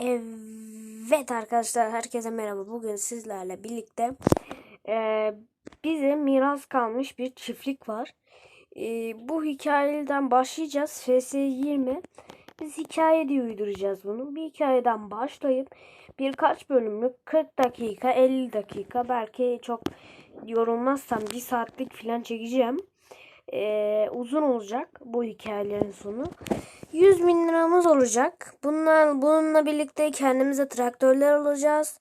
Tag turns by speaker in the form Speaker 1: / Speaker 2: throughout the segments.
Speaker 1: Evet arkadaşlar herkese merhaba. Bugün sizlerle birlikte eee, bize miras kalmış bir çiftlik var. Eee, bu hikayeden başlayacağız. FS20. Biz hikaye diye uyduracağız bunu. Bir hikayeden başlayıp birkaç bölümlük 40 dakika 50 dakika belki çok yorulmazsam bir saatlik falan çekeceğim. Eee, uzun olacak bu hikayelerin sonu. 100 bin liramız olacak. Bunlar, bununla birlikte kendimize traktörler alacağız.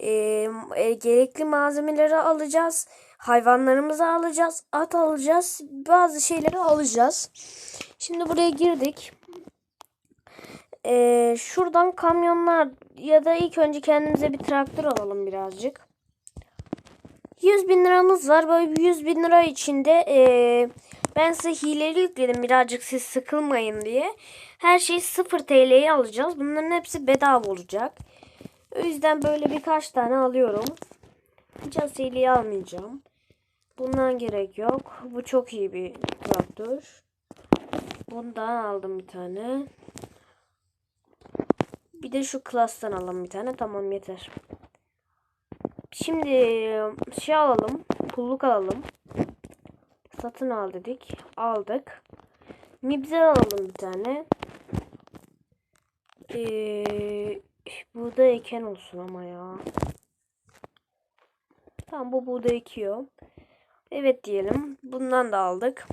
Speaker 1: Ee, e, gerekli malzemeleri alacağız. Hayvanlarımızı alacağız. At alacağız. Bazı şeyleri alacağız. Şimdi buraya girdik. Ee, şuradan kamyonlar ya da ilk önce kendimize bir traktör alalım birazcık. 100 bin liramız var. Böyle 100 bin lira içinde eee, ben size hileli yükledim birazcık siz sıkılmayın diye. Her şeyi 0 TL'ye alacağız. Bunların hepsi bedava olacak. O yüzden böyle birkaç tane alıyorum. Caseyli'yi almayacağım. Bundan gerek yok. Bu çok iyi bir traktör. Bundan aldım bir tane. Bir de şu klastan alalım bir tane. Tamam yeter. Şimdi şey alalım. Pulluk alalım. Satın al dedik. Aldık. Mibze alalım bir tane. Ee, buğday eken olsun ama ya. Tamam bu buğday ekiyor. Evet diyelim. Bundan da aldık.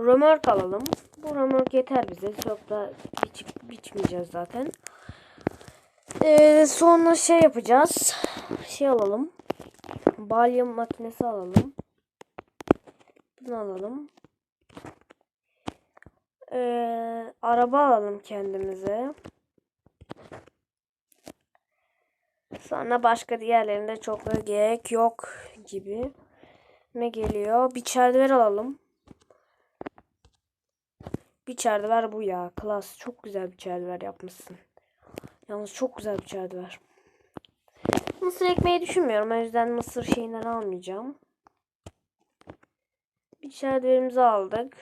Speaker 1: Römork alalım. Bu römork yeter bize. Çok da biç, biçmeyeceğiz zaten. Ee, sonra şey yapacağız. Şey alalım. Balya makinesi alalım. Bunu alalım. Ee, araba alalım kendimize. Sonra başka diğerlerinde çok gerek yok gibi. Ne geliyor? Bir çerdever alalım. Bir çerdever bu ya. Klas. Çok güzel bir çerdever yapmışsın. Yalnız çok güzel bir çerdever. Mısır ekmeği düşünmüyorum. O yüzden mısır şeyinden almayacağım. Bir çerdeverimizi aldık.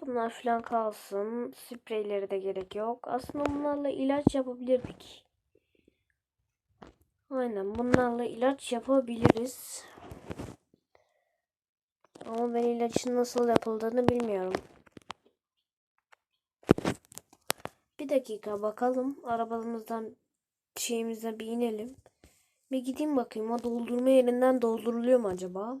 Speaker 1: Bunlar falan kalsın. Spreyleri de gerek yok. Aslında bunlarla ilaç yapabilirdik. Aynen bunlarla ilaç yapabiliriz. Ama ben ilacın nasıl yapıldığını bilmiyorum. Bir dakika bakalım. Arabamızdan şeyimize bir inelim. Bir gideyim bakayım. O doldurma yerinden dolduruluyor mu acaba?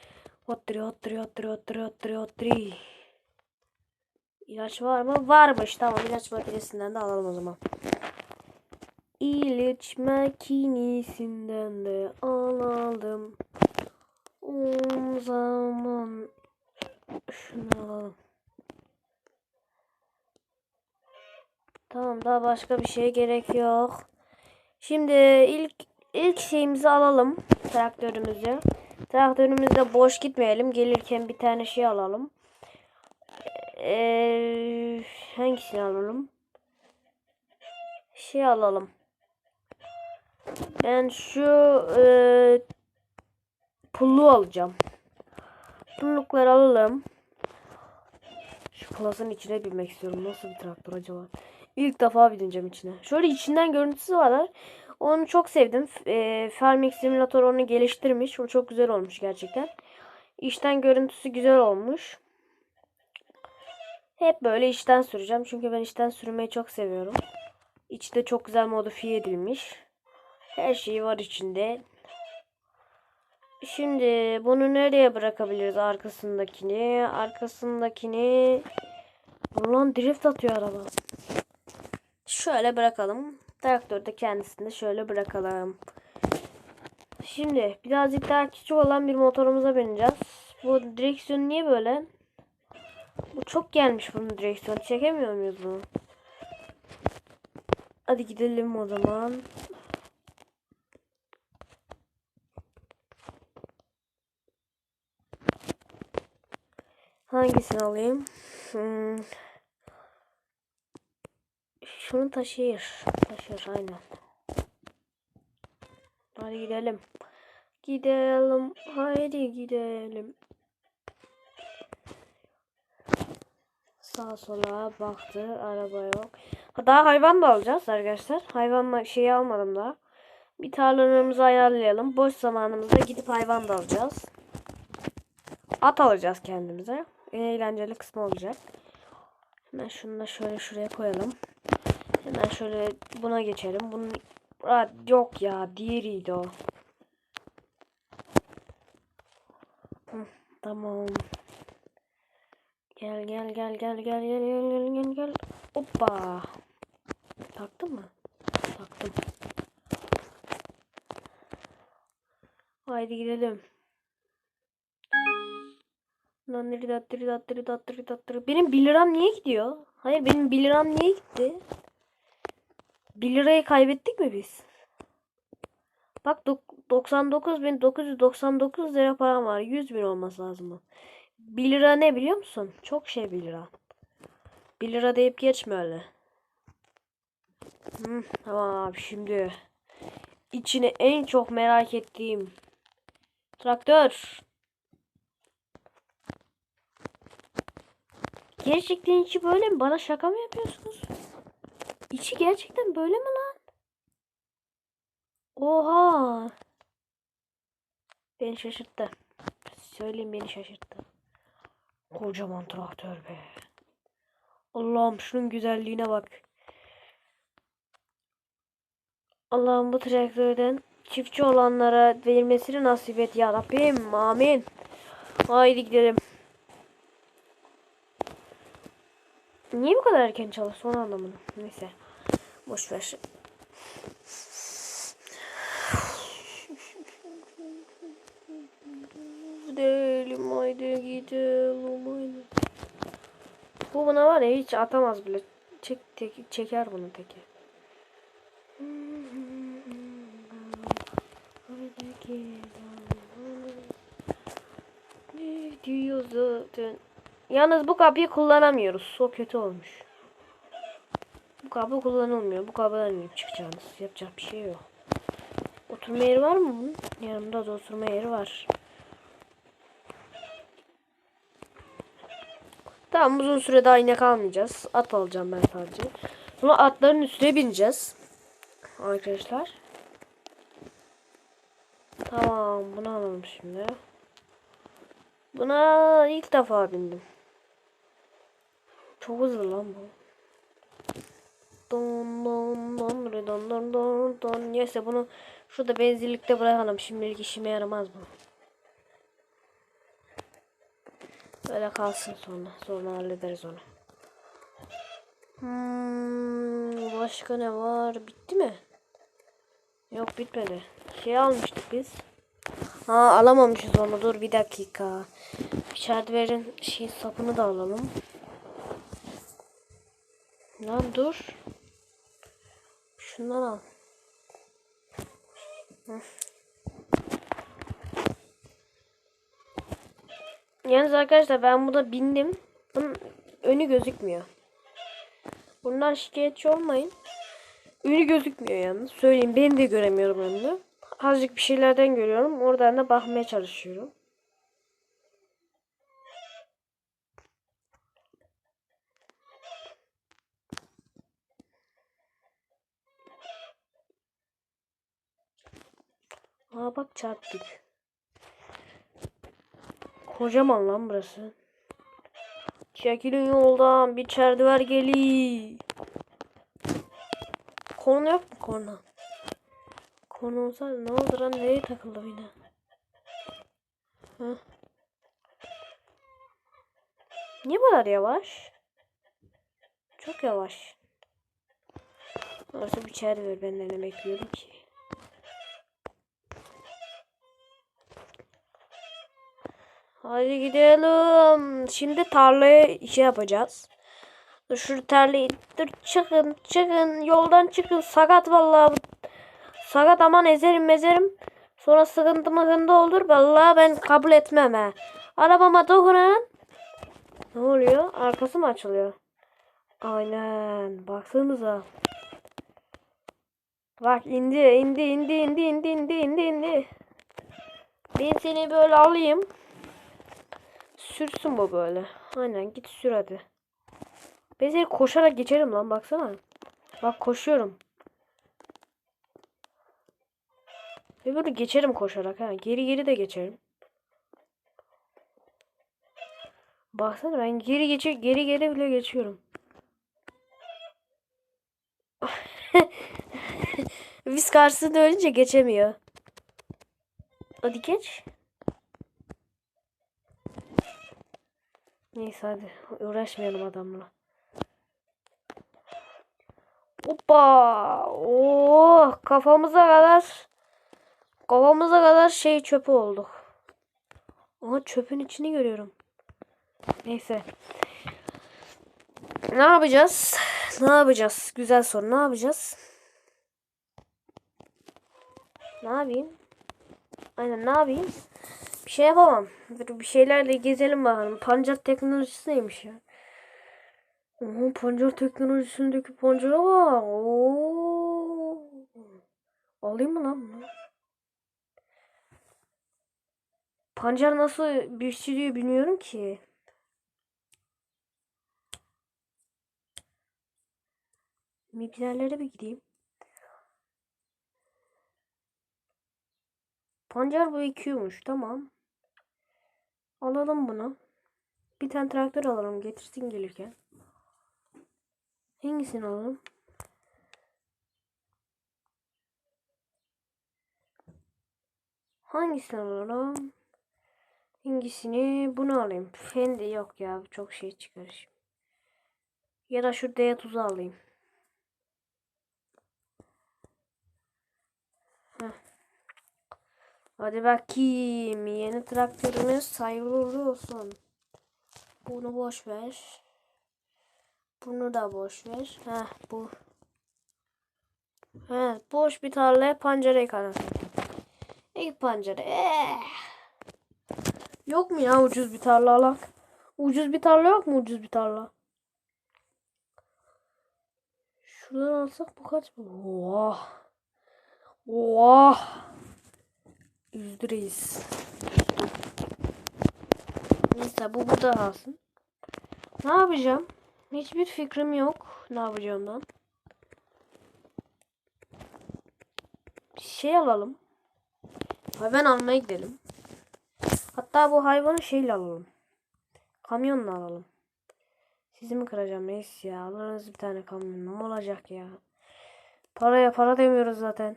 Speaker 1: Hottırı hottırı hottırı hottırı hottırı hottırı İlaç var mı? Varmış. Tamam ilaç makinesinden de alalım o zaman. İlaç makinesinden de alalım. O zaman şunu alalım. Tamam daha başka bir şeye gerek yok. Şimdi ilk ilk şeyimizi alalım. Traktörümüzü. Traktörümüzde boş gitmeyelim. Gelirken bir tane şey alalım. Ee, hangisini alalım? Şey alalım. Ben şu e, pullu alacağım. Pullukları alalım. Şu klasın içine binmek istiyorum. Nasıl bir traktör acaba? İlk defa bineceğim içine. Şöyle içinden görüntüsü var. Onu çok sevdim. E, Farming Simulator onu geliştirmiş. O çok güzel olmuş gerçekten. İçten görüntüsü güzel olmuş. Hep böyle içten süreceğim. Çünkü ben içten sürmeyi çok seviyorum. İçte çok güzel modifiye edilmiş. Her şey var içinde. Şimdi bunu nereye bırakabiliriz arkasındakini? Arkasındakini Ulan drift atıyor araba. Şöyle bırakalım. Kendisini de şöyle bırakalım. Şimdi birazcık daha küçük olan bir motorumuza bineceğiz. Bu direksiyon niye böyle? Bu Çok gelmiş bunun direksiyon. Çekemiyor muyuz bunu? Hadi gidelim o zaman. Hangisini alayım? Hmm. Şunu taşır. Taşır aynen. Hadi gidelim. Gidelim. Haydi gidelim. Sağa sola baktı. Araba yok. Daha hayvan da alacağız arkadaşlar. Hayvan şeyi almadım daha. Bir tarlalarımızı ayarlayalım. Boş zamanımızda gidip hayvan da alacağız. At alacağız kendimize. En eğlenceli kısmı olacak. Hemen şunu da şöyle şuraya koyalım. Hemen şöyle buna geçelim. Bunun yok ya diğeriydi o. Hı, tamam. Gel gel gel gel gel gel gel gel gel gel. Hoppa. Taktın mı? Taktım. Haydi gidelim. Benim 1 liram niye gidiyor? Hayır benim 1 liram niye gitti? 1 lirayı kaybettik mi biz? Bak 99.999 lira param var. 100 bin olması lazım. 1 lira ne biliyor musun? Çok şey 1 lira. 1 lira deyip geçme öyle. Hı, tamam abi şimdi içine en çok merak ettiğim traktör. Gerçekten içi böyle mi? Bana şaka mı yapıyorsunuz? İçi gerçekten böyle mi lan? Oha. Beni şaşırttı. Söyleyeyim beni şaşırttı. Kocaman traktör be. Allah'ım şunun güzelliğine bak. Allah'ım bu traktörden çiftçi olanlara verilmesini nasip et ya Rabbim. Amin. Haydi gidelim. Niye bu kadar erken çalıştı onu anlamadım. Neyse. Boş ver. Gidelim haydi gidelim haydi. Bu buna var ya hiç atamaz bile. Çek, tek, çeker bunu teki. Yalnız bu kapıyı kullanamıyoruz. O kötü olmuş. Kapı kullanılmıyor. Bu kapıdan inip çıkacağız. Yapacak bir şey yok. Oturma yeri var mı bunun? Yanımda da oturma yeri var. Tamam uzun süre daha yine kalmayacağız. At alacağım ben sadece. Sonra atların üstüne bineceğiz. Arkadaşlar. Tamam bunu alalım şimdi. Buna ilk defa bindim. Çok hızlı lan bu. Don don don don don don don. Neyse bunu şurada benzinlikte bırakalım. Şimdilik işime yaramaz bu. Böyle kalsın sonra. Sonra hallederiz onu. Hmm, başka ne var? Bitti mi? Yok bitmedi. Şey almıştık biz. Ha alamamışız onu. Dur bir dakika. Hardware'in şey sapını da alalım. Lan dur. Şundan al. Hı. Yalnız arkadaşlar ben buna bindim. Bunun önü gözükmüyor. Bundan şikayetçi olmayın. Önü gözükmüyor yalnız. Söyleyeyim ben de göremiyorum önünü. Azıcık bir şeylerden görüyorum. Oradan da bakmaya çalışıyorum. Aa bak çarptık. Kocaman lan burası. Çekilin yoldan bir çerdiver geliyor. Korna yok mu korna? Korna olsaydı ne oldu lan nereye takıldım yine? Heh. Niye bu kadar yavaş? Çok yavaş. Orası bir çerdiver benden ne bekliyordum ki? Hadi gidelim. Şimdi tarlaya şey yapacağız. Şu tarlayı dur çıkın çıkın yoldan çıkın sakat vallahi. Sakat aman ezerim mezerim. Sonra sıkıntı mıkıntı olur. Vallahi ben kabul etmem he. Arabama dokunan. Ne oluyor? Arkası mı açılıyor? Aynen. Baksanıza. Bak indi indi indi indi indi indi indi indi. Ben seni böyle alayım. Sürsün bu böyle. Aynen git sür hadi. Ben seni koşarak geçerim lan baksana. Bak koşuyorum. Ve böyle geçerim koşarak ha. Geri geri de geçerim. Baksana ben geri geçe geri geri bile geçiyorum. Biz karşısında ölünce geçemiyor. Hadi geç. Neyse hadi uğraşmayalım adamla. Hoppa! Oh, kafamıza kadar kafamıza kadar şey çöpü olduk. Ama çöpün içini görüyorum. Neyse. Ne yapacağız? Ne yapacağız? Güzel soru. Ne yapacağız? Ne yapayım? Aynen ne yapayım? Bir şey yapamam. Bir şeylerle gezelim bakalım. Pancar teknolojisi neymiş ya? Oha pancar teknolojisindeki pancara bak. Oo. Alayım mı lan bunu? Pancar nasıl biçiliyor bilmiyorum ki. Mikserlere bir gideyim. Pancar bu ekiyormuş. Tamam. Alalım bunu. Bir tane traktör alalım. Getirsin gelirken. Hangisini alalım? Hangisini alalım? Hangisini? Bunu alayım. Fendi yok ya. Çok şey çıkar. Ya da şu D tuzu alayım. Heh. Hadi bakayım. Yeni traktörümüz hayırlı olsun. Bunu boş ver. Bunu da boş ver. Heh bu. He boş bir tarlaya pancara yıkanasın. İlk pancara. Yok mu ya ucuz bir tarla alak? Ucuz bir tarla yok mu ucuz bir tarla? Şuradan alsak bu kaç mı? Oha. Oha. Üzdüreyiz. Neyse bu burada kalsın. Ne yapacağım? Hiçbir fikrim yok. Ne yapacağımdan. Bir şey alalım. Hayvan almaya gidelim. Hatta bu hayvanı şeyle alalım. Kamyonla alalım. Sizi mi kıracağım reis ya? Alırız bir tane kamyon. Ne olacak ya? Paraya para demiyoruz zaten.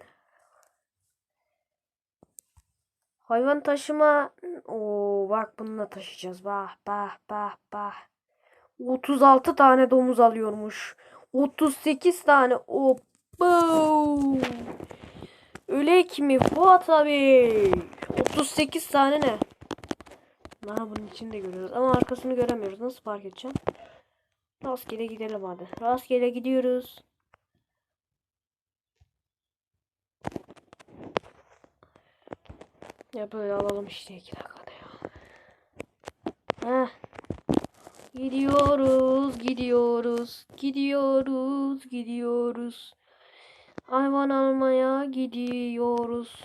Speaker 1: Hayvan taşıma. Oo bak bununla taşıyacağız. Bah bah bah bah. 36 tane domuz alıyormuş. 38 tane. Obo. Öyle mi Fuat abi? 38 tane ne? Aha bunun içinde görüyoruz ama arkasını göremiyoruz. Nasıl fark edeceğim? Rastgele gidelim hadi. Rastgele gidiyoruz. Ya böyle alalım işte iki dakikada ya. Heh. Gidiyoruz, gidiyoruz, gidiyoruz, gidiyoruz. Hayvan almaya gidiyoruz.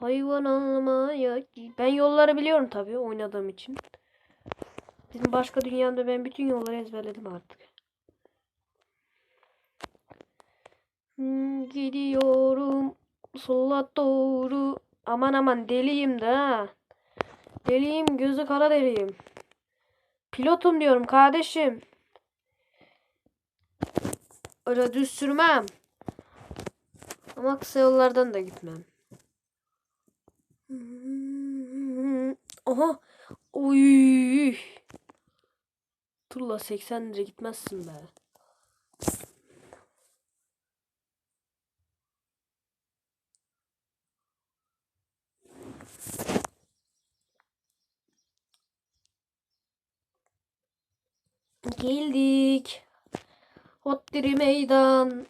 Speaker 1: Hayvan almaya. Ben yolları biliyorum tabii oynadığım için. Bizim başka dünyada ben bütün yolları ezberledim artık. Hmm, gidiyorum sola doğru. Aman aman deliyim de ha. Deliyim gözü kara deliyim. Pilotum diyorum kardeşim. Öyle düz sürmem. Ama kısa yollardan da gitmem. Oha. Oy. Turla 80 lira gitmezsin be. Geldik. Hottiri meydan.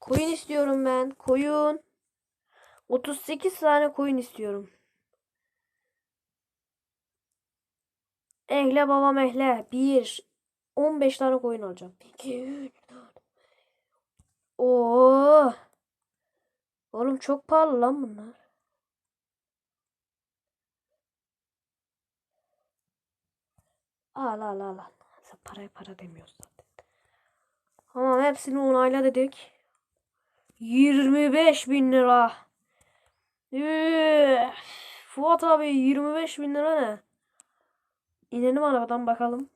Speaker 1: Koyun istiyorum ben. Koyun. 38 tane koyun istiyorum. Ehle babam ehle. 1. 15 tane koyun alacağım. 2, 3, 4. Oo. Oğlum çok pahalı lan bunlar. Al al al al. Sen paraya para demiyorsun zaten. Tamam hepsini onayla dedik. 25 bin lira. Üf. Fuat abi 25 bin lira ne? İnelim arabadan bakalım.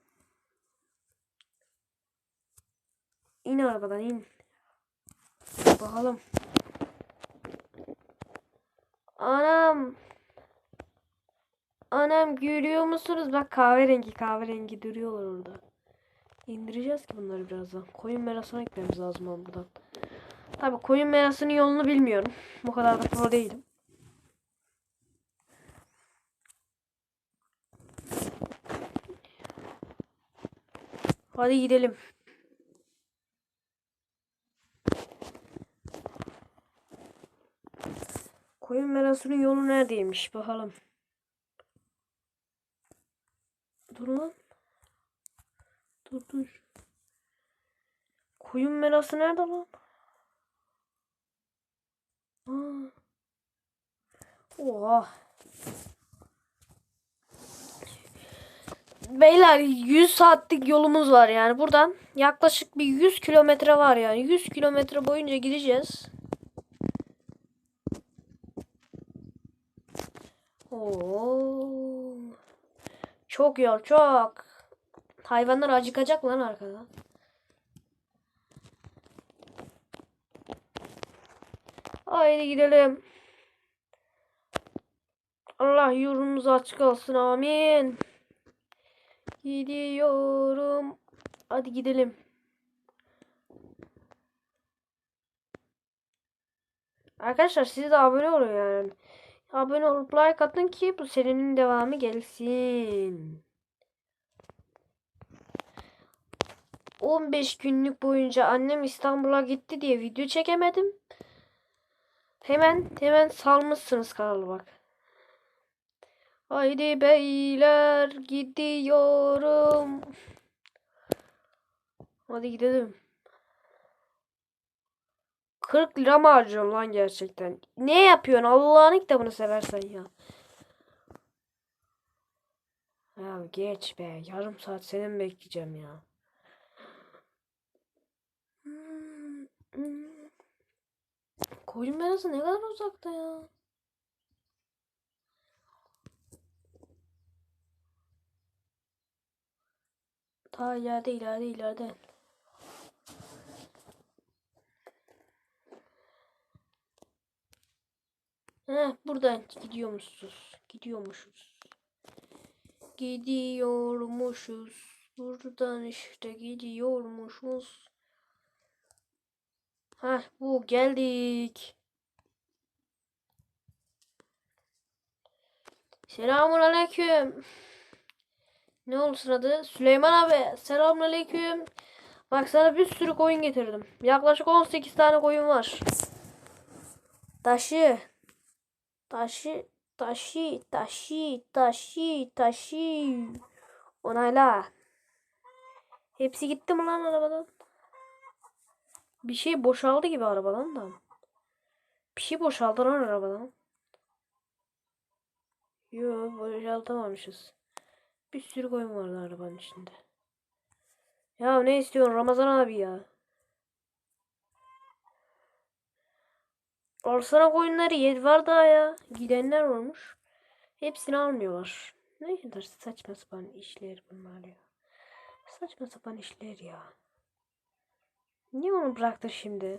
Speaker 1: İn arabadan in. Bakalım. Anam. Anam görüyor musunuz? Bak kahverengi kahverengi duruyorlar orada. İndireceğiz ki bunları birazdan. Koyun merasına gitmemiz lazım ama buradan. Tabi koyun merasının yolunu bilmiyorum. Bu kadar da pro değilim. Hadi gidelim. Koyun merasının yolu neredeymiş bakalım. Dur lan. Dur dur. Koyun merası nerede lan? Oha. Beyler 100 saatlik yolumuz var yani buradan yaklaşık bir 100 kilometre var yani 100 kilometre boyunca gideceğiz. Oo. Çok yol çok. Hayvanlar acıkacak lan arkada. Haydi gidelim. Allah yolumuz açık olsun amin. Gidiyorum. Hadi gidelim. Arkadaşlar siz de abone olun yani. Abone olup like atın ki bu serinin devamı gelsin. 15 günlük boyunca annem İstanbul'a gitti diye video çekemedim. Hemen hemen salmışsınız kanalı bak. Haydi beyler gidiyorum. Hadi gidelim. 40 lira mı harcıyorsun lan gerçekten? Ne yapıyorsun Allah'ın kitabını seversen ya. Ya geç be. Yarım saat seni mi bekleyeceğim ya? Koyun merası ne kadar uzakta ya? Ta ileride ileride ileride. Heh, buradan gidiyormuşuz. Gidiyormuşuz. Gidiyormuşuz. Buradan işte gidiyormuşuz. Heh, bu geldik. Selamun aleyküm. Ne olsun adı? Süleyman abi. Selamun aleyküm. Bak sana bir sürü koyun getirdim. Yaklaşık 18 tane koyun var. Taşı. Taşı. Taşı. Taşı. Taşı. Taşı. Onayla. Hepsi gitti mi lan arabadan? Bir şey boşaldı gibi arabadan da. Bir şey boşaldı lan arabadan. Yo boşaltamamışız. Bir sürü koyun vardı arabanın içinde. Ya ne istiyorsun Ramazan abi ya? Alsana koyunları yed var daha ya. Gidenler olmuş. Hepsini almıyorlar. Ne kadar saçma sapan işler bunlar ya. Saçma sapan işler ya. Niye onu bıraktı şimdi?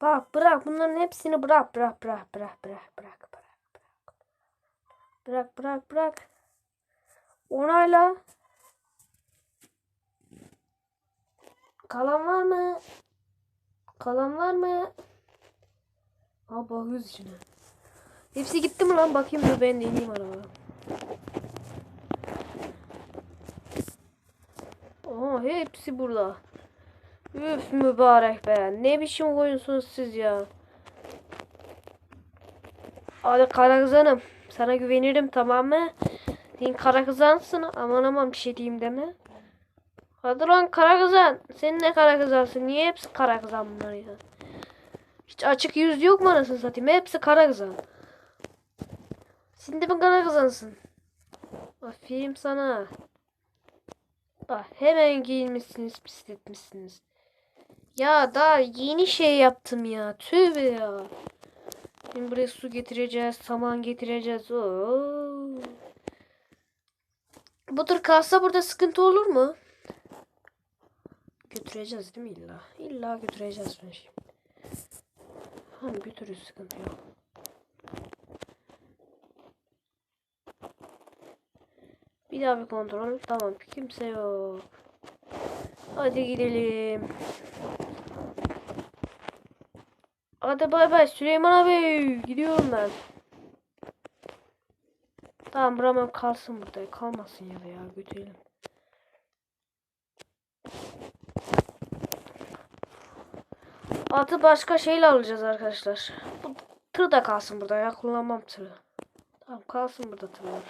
Speaker 1: Bak bırak bunların hepsini bırak bırak bırak bırak bırak bırak bırak. Bırak bırak. Onayla. Kalan var mı? Kalan var mı? Ha bakıyoruz içine. Hepsi gitti mi lan? Bakayım dur ben de ineyim arabaya. Aha hepsi burada. Üf mübarek be. Ne biçim koyunsunuz siz ya. Hadi kara kızanım. Sana güvenirim tamam mı? Sen kara kızansın. Aman aman bir şey diyeyim deme. Hadi lan kara kızan. Sen ne kara kızansın? Niye hepsi kara kızan bunlar ya? Hiç açık yüz yok mu anasını satayım? Hepsi kara kızan. Sen de mi kara kızansın? Aferin sana. Ah, hemen giyinmişsiniz, pisletmişsiniz. Ya daha yeni şey yaptım ya. Tövbe ya. Şimdi buraya su getireceğiz, saman getireceğiz. Oo. Bu tür kalsa burada sıkıntı olur mu? Götüreceğiz değil mi illa? İlla götüreceğiz ben şimdi. Tamam götürürüz sıkıntı yok. Bir daha bir kontrol. Tamam kimse yok. Hadi gidelim. Hadi bay bay Süleyman abi. Gidiyorum ben. Tamam buramam kalsın burada. Kalmasın ya da ya götürelim. Atı başka şeyle alacağız arkadaşlar. Bu tır da kalsın burada ya. Kullanmam tırı. Tamam kalsın burada tırlar.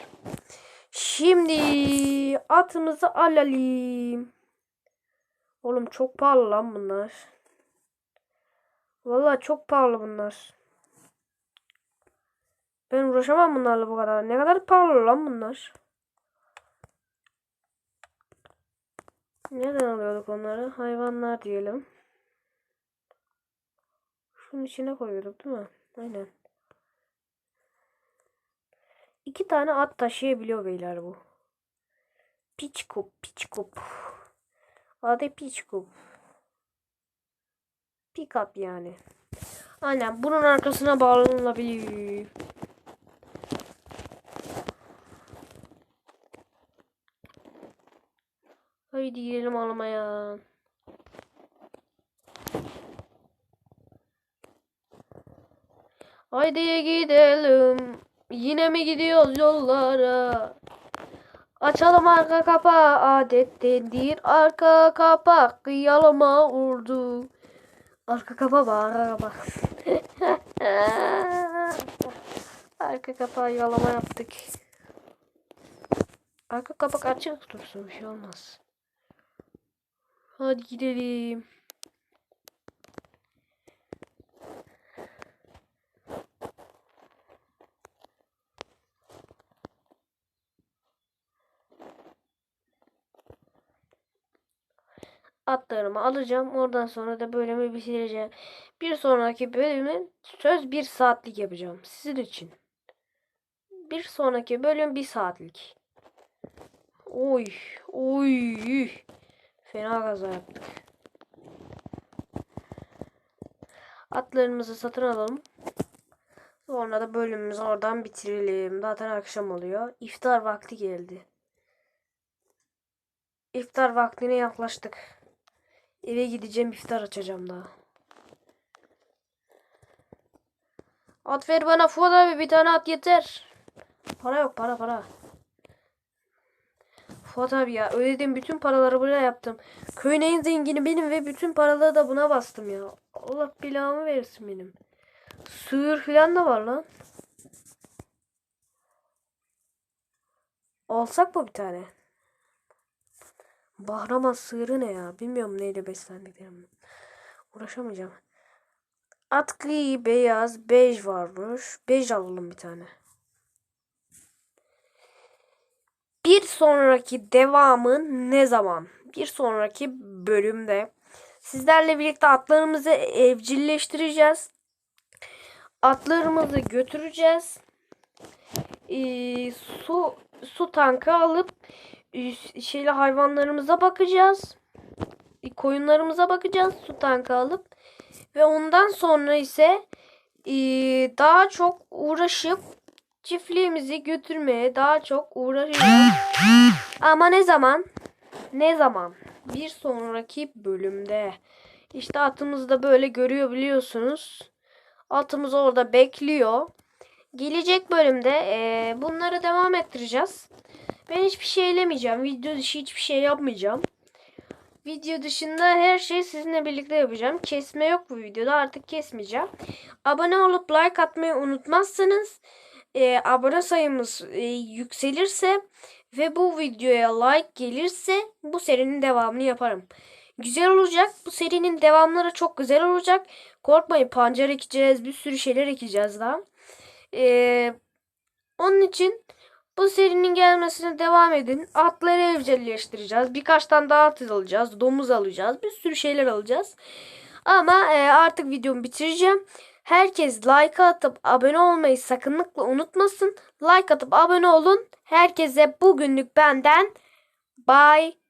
Speaker 1: Şimdi atımızı alalım. Oğlum çok pahalı lan bunlar. Vallahi çok pahalı bunlar. Ben uğraşamam bunlarla bu kadar. Ne kadar pahalı lan bunlar. Neden alıyorduk onları? Hayvanlar diyelim. Şunun içine koyuyorduk değil mi? Aynen. İki tane at taşıyabiliyor beyler bu. Piç kup, piç kup. Adı piç kup. Pick up yani. Aynen bunun arkasına bağlanılabilir. Haydi gidelim almaya. Haydi gidelim. Yine mi gidiyoruz yollara? Açalım arka kapağı adettendir. Arka kapak yalıma vurdu. Arka kapağı var arka kapak. arka kapağı yalama yaptık. Arka kapak açık dursun bir şey olmaz. Hadi gidelim. Atlarımı alacağım. Oradan sonra da bölümü bitireceğim. Bir sonraki bölümü söz bir saatlik yapacağım. Sizin için. Bir sonraki bölüm bir saatlik. Oy. Oy. Fena kaza yaptık. Atlarımızı satın alalım. Sonra da bölümümüzü oradan bitirelim. Zaten akşam oluyor. İftar vakti geldi. İftar vaktine yaklaştık. Eve gideceğim iftar açacağım daha. At ver bana Fuat abi bir tane at yeter. Para yok para para. Fuat abi ya ödedim bütün paraları buraya yaptım. Köyün en zengini benim ve bütün paraları da buna bastım ya. Allah belamı versin benim. Sığır falan da var lan. Alsak mı bir tane? Bahraman sığırı ne ya? Bilmiyorum neyle beslendiklerini. Uğraşamayacağım. At gri, beyaz, bej varmış. Bej alalım bir tane. Bir sonraki devamı ne zaman? Bir sonraki bölümde sizlerle birlikte atlarımızı evcilleştireceğiz. Atlarımızı götüreceğiz. Ee, su su tankı alıp şeyle hayvanlarımıza bakacağız. Koyunlarımıza bakacağız su tankı alıp. Ve ondan sonra ise daha çok uğraşıp çiftliğimizi götürmeye daha çok uğraşacağız. Ama ne zaman? Ne zaman? Bir sonraki bölümde. İşte atımızı da böyle görüyor biliyorsunuz. Atımız orada bekliyor. Gelecek bölümde eee, bunları devam ettireceğiz. Ben hiçbir şey elemeyeceğim. Video dışı hiçbir şey yapmayacağım. Video dışında her şeyi sizinle birlikte yapacağım. Kesme yok bu videoda artık kesmeyeceğim. Abone olup like atmayı unutmazsanız e, abone sayımız e, yükselirse ve bu videoya like gelirse bu serinin devamını yaparım. Güzel olacak. Bu serinin devamları çok güzel olacak. Korkmayın pancar ekeceğiz. Bir sürü şeyler ekeceğiz daha. E, onun için bu serinin gelmesine devam edin. Atları evcilleştireceğiz. Birkaç tane daha at alacağız. Domuz alacağız. Bir sürü şeyler alacağız. Ama e, artık videomu bitireceğim. Herkes like atıp abone olmayı sakınlıkla unutmasın. Like atıp abone olun. Herkese bugünlük benden bye